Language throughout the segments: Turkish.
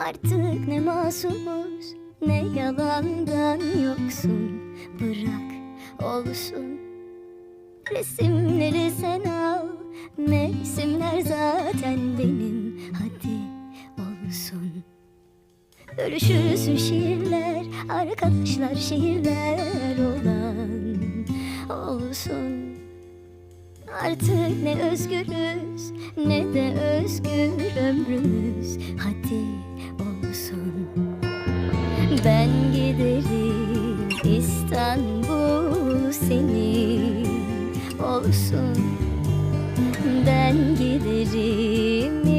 Artık ne masumuz ne yalandan yoksun. Bırak olsun. Resimleri sen al Mevsimler zaten benim. Hadi olsun. Görüşürsün şiirler Arkadaşlar şiirler olan. Olsun. Artık ne özgürüz ne de özgür ömrümüz. Allah'tan bu senin olsun. Ben giderim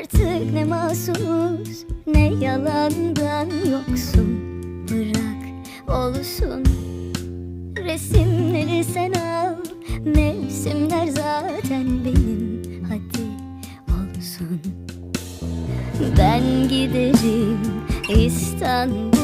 Artık ne mahsus ne yalandan yoksun. Bırak olsun Resimleri sen al. Mevsimler zaten benim Hadi olsun. Ben giderim İstanbul